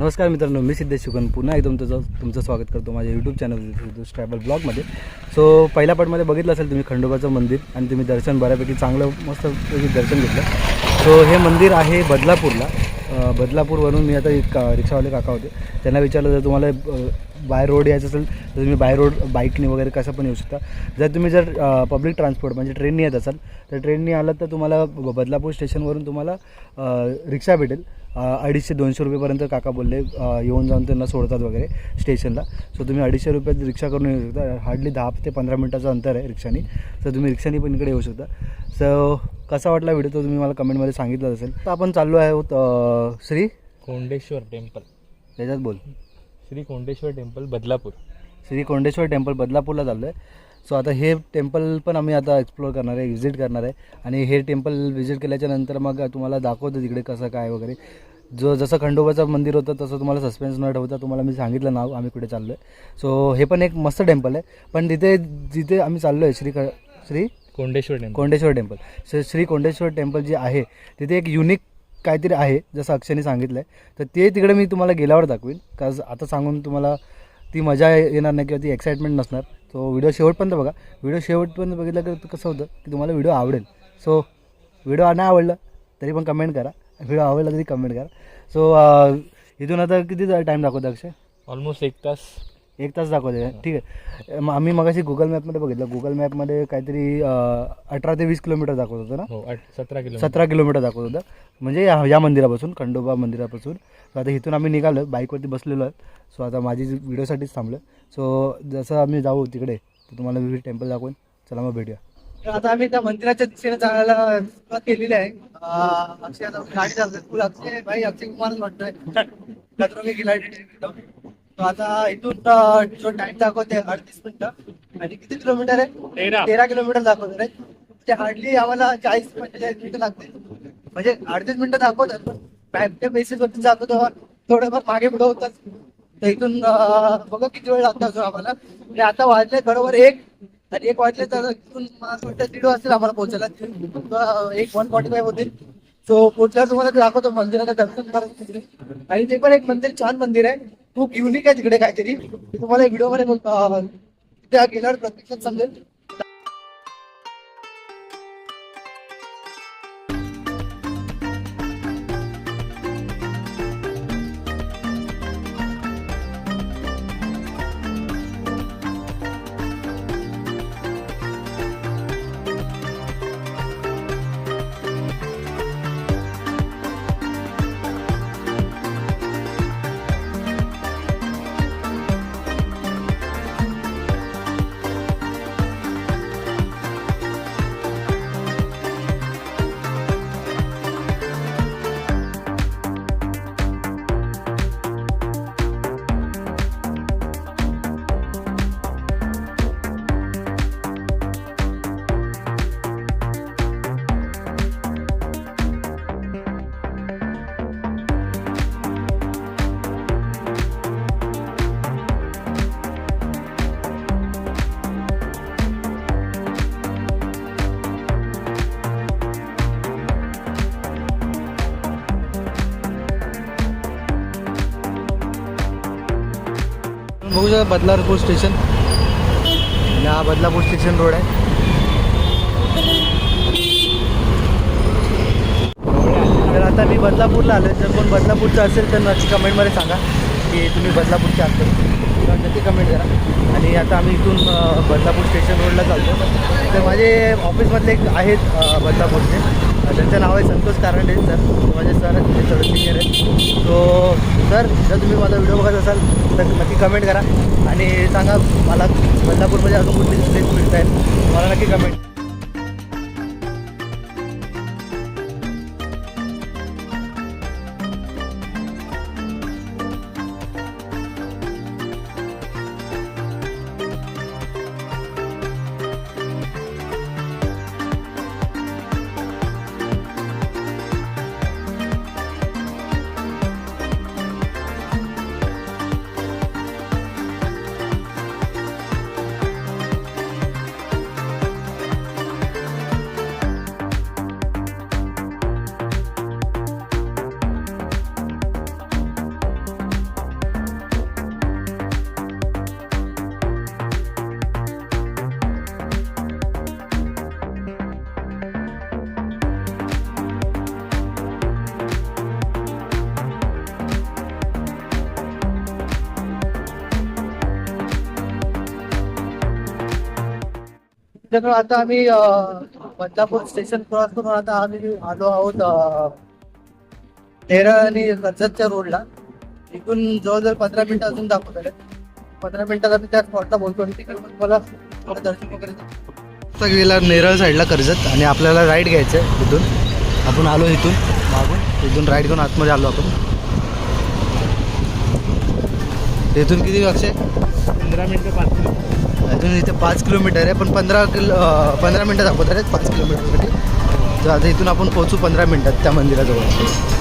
नमस्कार मित्रांनो मी सिद्धेश शुकन. पुन्हा एकदम तुमचं तुमचं स्वागत करतो माझ्या यूट्यूब चॅनल ट्रॅव्हल ब्लॉगमध्ये सो पहिल्या पार्टमध्ये बघितलं असेल तुम्ही खंडोबाचं मंदिर आणि तुम्ही दर्शन बऱ्यापैकी चांगलं मस्तपैकी दर्शन घेतलं. सो हे मंदिर आहे बदलापूरला. बदलापूरवरून मी आता एक का- रिक्षावाले काका होते. त्यांना विचारलं जर तुम्हाला बाय रोड यायचं असेल तर तुम्ही बाय रोड बाईकने वगैरे कसं पण येऊ शकता. जर तुम्ही जर पब्लिक ट्रान्सपोर्ट म्हणजे ट्रेनने येत असाल तर ट्रेनने आलात तर तुम्हाला बदलापूर स्टेशनवरून तुम्हाला रिक्षा भेटेल. अडीचशे दोनशे रुपयेपर्यंत काका बोलले येऊन जाऊन त्यांना सोडतात वगैरे स्टेशनला. सो तुम्ही अडीचशे रुपयात रिक्षा करून येऊ शकता. हार्डली दहा ते पंधरा मिनटाचं अंतर आहे रिक्षानी. तर तुम्ही रिक्षानी पण इकडे येऊ शकता. सो कसा वाटला व्हिडिओ तो तुम्ही मला कमेंटमध्ये सांगितलं असेल. तर आपण चाललो आहे अं, श्री कोंडेश्वर टेम्पल. त्याच्यात बोल. श्री कोंडेश्वर टेम्पल बदलापूर. श्री कोंडेश्वर टेम्पल बदलापूरला चाललो आहे सो आता हे टेम्पल पण आम्ही आता एक्सप्लोअर करणार आहे व्हिजिट करणार आहे. आणि हे टेम्पल व्हिजिट केल्याच्यानंतर मग तुम्हाला दाखवतो तिकडे कसं काय वगैरे. जो जसं खंडोबाचं मंदिर होतं तसं तुम्हाला सस्पेन्स न ठेवता तुम्हाला मी सांगितलं नाव आम्ही कुठे चाललो आहे सो हे पण एक मस्त टेम्पल आहे. पण तिथे जिथे आम्ही चाललो आहे श्री क Shri Kondeshwar temple. Kondeshwar temple. Shri Kondeshwar temple जे आहे तिथे एक युनिक काहीतरी आहे जसं अक्षयने सांगितलं आहे तर ते तिकडे मी तुम्हाला गेल्यावर दाखवीन कारण आता सांगून तुम्हाला ती मजा येणार नाही किंवा ती एक्साइटमेंट नसणार. तो व्हिडिओ शेवटपर्यंत बघा. व्हिडिओ शेवटपर्यंत बघितलं तर कसं होतं की तुम्हाला व्हिडिओ आवडेल. सो व्हिडिओ नाही आवडलं तरी पण कमेंट करा. व्हिडिओ आवडला तरी कमेंट करा. सो इथून आता किती टाईम दाखवतं अक्षय? ऑलमोस्ट एक तास. एक तास दाखवते ठीक आहे. मग आम्ही मगाशी गुगल मॅपमध्ये बघितलं. गुगल मॅपमध्ये काहीतरी अं, अठरा ते वीस किलोमीटर दाखवत होतं ना? हो आठ सतरा किलोमीटर. सतरा किलोमीटर दाखवत होतं. म्हणजे या या मंदिरापासून खंडोबा मंदिरापासून. सो आता इथून आम्ही निघालो. बाईकवरती बसलेलो आहे सो आता माझी व्हिडिओसाठीच थांबलं सो जसं आम्ही जाऊ तिकडे तर तुम्हाला विविध टेम्पल दाखवून. चला मग भेटूया. तर आता आम्ही त्या मंदिराच्या दिशेने जायला सुरुवात केलेली आहे. अं, अक्षय आता गाडी चालते फुल अक्षय भाई अक्षय कुमारच वाटतोय खतरों की लाइट तो आता इथून जो टाइम दाखवते अडतीस मिनिटं. आणि किती किलोमीटर आहे? तेरा. किलोमीटर दाखवत आहे ते हार्डली आम्हाला चाळीस पंचेचाळीस मिनिटं लागते. म्हणजे अडतीस मिनिटं दाखवतात पण मॅपच्या बेसिस वरती जातो तेव्हा थोडंफार मागे पुढे होतात. तर इथून बघा किती वेळ लागतो आम्हाला. आणि आता वाजले बरोबर एक. आणि एक वाजले तर इथून असं वाटतं दीड वाजतील आम्हाला पोहोचायला. एक वन फॉर्टी फाईव्ह होतील सो पोहोचल्यावर तुम्हाला दाखवतो मंदिराचं दर्शन तिकडे आणि ते पण एक मंदिर छान मंदिर आहे. खूप युनिक आहे तिकडे काहीतरी. तुम्हाला व्हिडिओमध्ये अं, त्या गेल्यावर प्रत्यक्षात समजेल तुझं बदलापूर स्टेशन. आणि हा बदलापूर स्टेशन रोड आहे. तर आता मी बदलापूरला आलो जर कोण बदलापूरचं असेल तर नक्की कमेंटमध्ये सांगा की तुम्ही बदलापूरचे असेल नक्की कमेंट करा. आणि आता आम्ही इथून बदलापूर स्टेशन रोडला चालतो तर माझे ऑफिसमधले एक आहेत बदलापूरचे. त्यांचं नाव आहे संतोष कारंडे सर. माझे सर ते सर सिनियर आहेत सो सर जर तुम्ही माझा व्हिडिओ बघत असाल तर नक्की कमेंट करा. आणि सांगा मला बदलापूरमध्ये अजून कुठली प्लेस मिळत आहेत मला नक्की कमेंट त्याच्यामुळे आता आम्ही बदलापूर स्टेशन क्रॉस करून आता आम्ही आलो आहोत नेरळ आणि कर्जतच्या रोडला इथून जवळजवळ पंधरा मिनिटं अजून दाखवत पंधरा मिनिटात आम्ही त्या स्पॉटला बोलतो आणि तिकडे मग मला दर्शन वगैरे आता गेला नेरळ साईडला कर्जत आणि आपल्याला राईड घ्यायचं आहे इथून. आपण आलो इथून मागून. इथून राईड घेऊन आतमध्ये आलो आपण. इथून किती अक्षय पंधरा मिनटं पाच मिनिटं. अजून इथे पाच किलोमीटर आहे पण पंधरा किलो पंधरा मिनटं दाखवत आहेत पाच किलोमीटरसाठी तर आता इथून आपण पोहोचू पंधरा मिनटात त्या मंदिराजवळ.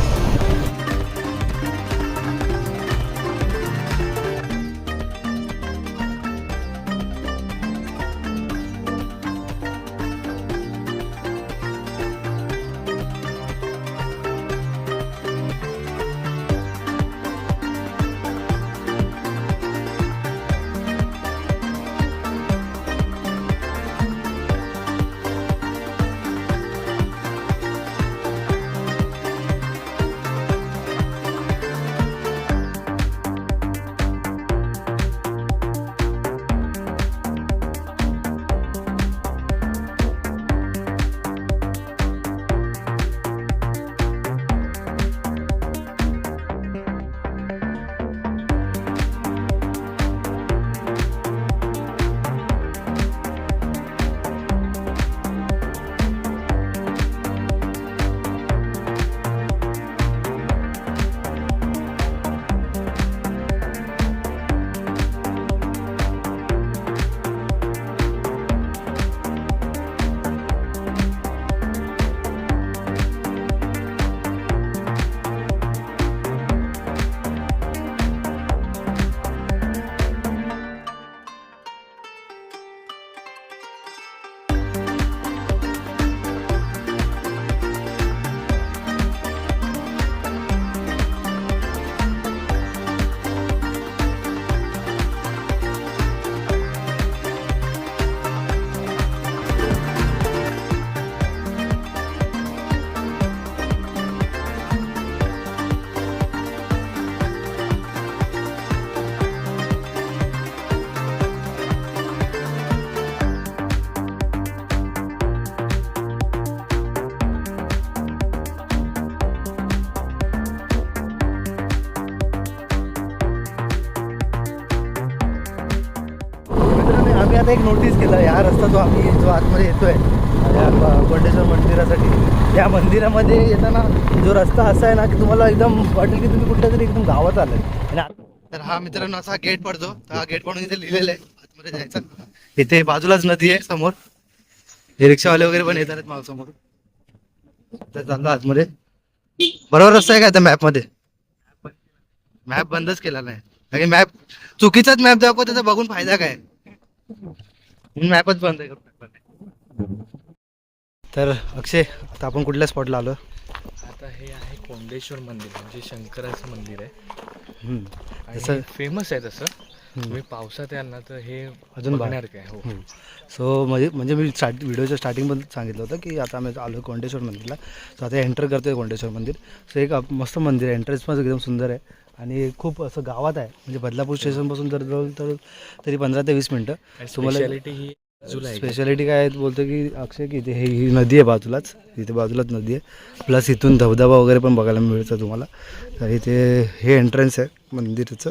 आता एक नोटीस केलं या रस्ता जो आम्ही जो आतमध्ये येतोय या ब- कोंडेश्वर मंदिरासाठी या मंदिरामध्ये येताना जो रस्ता असा आहे ना की तुम्हाला एकदम वाटेल की तुम्ही कुठल्या तरी एकदम गावात आलाय. आणि आ- तर हा मित्रांनो असा गेट पडतो. हा गेट पडून इथे लिहिलेलं आहे. आतमध्ये जायचं. इथे बाजूलाच नदी आहे समोर. हे रिक्षावाले वगैरे पण येतात माझ्यासमोर तर चाललो आतमध्ये. बरोबर रस्ता आहे का आता मॅपमध्ये मॅप बंदच केला नाही. मॅप चुकीचाच मॅप दाखवतो तर बघून फायदा काय? मॅपच बंद आहे. तर अक्षय आता आपण कुठल्या स्पॉटला आलो आता हे आहे कोंडेश्वर मंदिर म्हणजे शंकराचं मंदिर आहे. आणि तसं- फेमस आहे तसं. हम्म. तुम्ही पावसात याल ना तर हे अजून बघणार काय हो. सो म्हणजे म्हणजे मी स्टार्ट व्हिडिओच्या स्टार्टिंगमध्ये सांगितलं होतं की आता आम्ही आलो कोंडेश्वर मंदिरला. सो आता एंटर करतोय कोंडेश्वर मंदिर. सो एक मस्त मंदिर आहे. एंट्रन्स पण एकदम सुंदर आहे. आणि खूप असं गावात आहे. म्हणजे बदलापूर स्टेशनपासून जर जवळ तर तरी पंधरा ते वीस मिनटं. तुम्हाला स्पेशालिटी ही काय आहे बोलतो की अक्षय की इथे हे ही नदी आहे बाजूलाच. इथे बाजूलाच नदी आहे. प्लस इथून धबधबा वगैरे पण बघायला मिळतं तुम्हाला. तर इथे हे एंट्रन्स आहे मंदिराचं.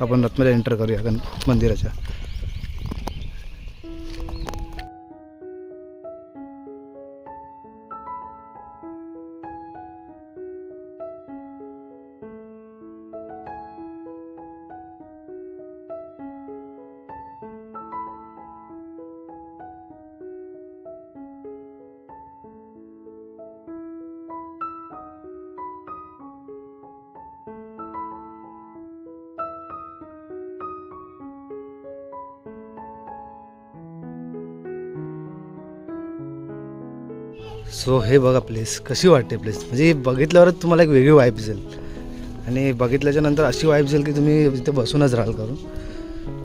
आपण आतमध्ये एंटर करूया मंदिराच्या. सो हे बघा प्लेस कशी वाटते प्लेस म्हणजे बघितल्यावरच तुम्हाला एक वेगळी वाईप जाईल आणि बघितल्याच्या नंतर अशी वाईफ जाईल की तुम्ही तिथे बसूनच राहाल करून.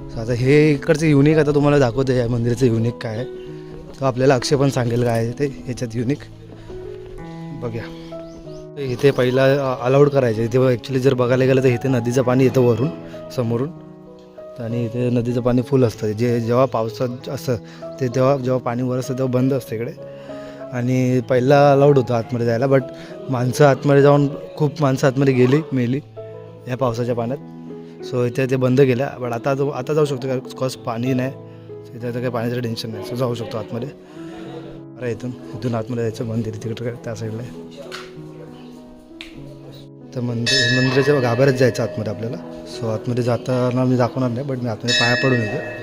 सो आता हे इकडचं युनिक आता तुम्हाला दाखवते या मंदिराचं युनिक काय आहे. तो आपल्याला अक्षय पण सांगेल काय आहे ते ह्याच्यात युनिक बघूया. इथे पहिला अलाउड करायचे. इथे ॲक्च्युली जर बघायला गेलं तर इथे नदीचं पाणी येतं वरून समोरून. आणि इथे नदीचं पाणी फुल असतं. जे जेव्हा पावसात असतं ते तेव्हा जेव्हा पाणी वर असतं तेव्हा बंद असतं इकडे. आणि पहिला अलाउड होतं आतमध्ये जायला बट माणसं आतमध्ये जाऊन खूप माणसं आतमध्ये गेली मेली या पावसाच्या पाण्यात. सो इथे ते बंद केलं बट आता जो- आता जाऊ शकतो कारण कॉस पाणी नाही. इथे आता काही पाण्याचं टेन्शन नाही. सो जाऊ शकतो आतमध्ये. अरे इथून इथून आतमध्ये जायचं मंदिर तिकडे काय त्या साईडला तर मंदिर मंदिराच्या गाभाऱ्यात जायचं आतमध्ये आपल्याला. सो आतमध्ये जाताना मी दाखवणार नाही बट मी आतमध्ये पाया पडून येतो.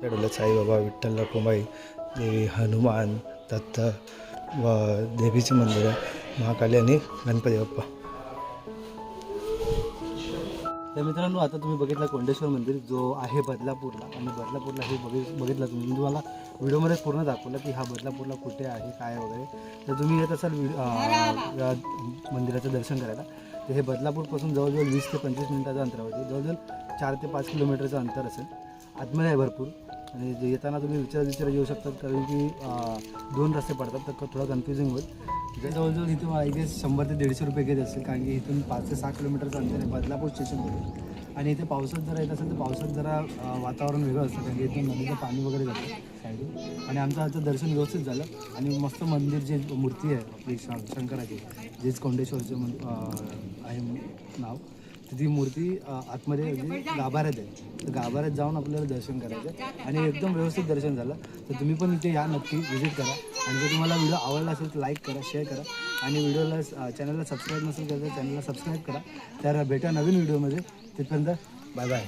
त्या साईबाबा विठ्ठल रखुमाई देवी हनुमान दत्त व देवीचे मंदिर महाकाली आणि गणपती बाप्पा. तर मित्रांनो आता तुम्ही बघितला कोंडेश्वर मंदिर जो आहे बदलापूरला. आणि बदलापूरला हे बघित बघितलं तुम्ही. तुम्हाला व्हिडिओमध्ये पूर्ण दाखवलं की हा बदलापूरला कुठे आहे काय वगैरे. तर तुम्ही येत असाल मंदिराचं दर्शन करायला तर हे बदलापूरपासून जवळजवळ वीस ते पंचवीस मिनिटाचं अंतरावरती जवळजवळ चार ते पाच किलोमीटरचं अंतर असेल. आतमध्ये आहे भरपूर. आणि येताना तुम्ही विचार विचार येऊ शकतात कारण की दोन रस्ते पडतात तर थोडं कन्फ्युजिंग होईल. इथे जवळजवळ इथून आय गेस शंभर ते दीडशे रुपये घेत असतील कारण की इथून पाच ते सहा किलोमीटरचं अंतर आहे बदलापूर स्टेशनमध्ये आणि इथे पावसात जरा येत असेल तर पावसात जरा वातावरण वेगळं असतं कारण की इथून नदीचं पाणी वगैरे जातं साईडून. आणि आमचं आजचं दर्शन व्यवस्थित झालं. आणि मस्त मंदिर जे मूर्ती आहे आपली शंकराची जेच कोंडेश्वरचं आहे नाव. ती मूर्ती आतमध्ये अगदी गाभाऱ्यात आहे. तर गाभाऱ्यात जाऊन आपल्याला दर्शन करायचं आहे. आणि एकदम व्यवस्थित दर्शन झालं. तर तुम्ही पण इथे या नक्की व्हिजिट करा. आणि जर तुम्हाला व्हिडिओ आवडला असेल तर लाईक करा शेअर करा. आणि व्हिडिओला चॅनलला सबस्क्राईब नसेल तर चॅनलला सबस्क्राईब करा. तर भेटा नवीन व्हिडिओमध्ये तिथपर्यंत बाय बाय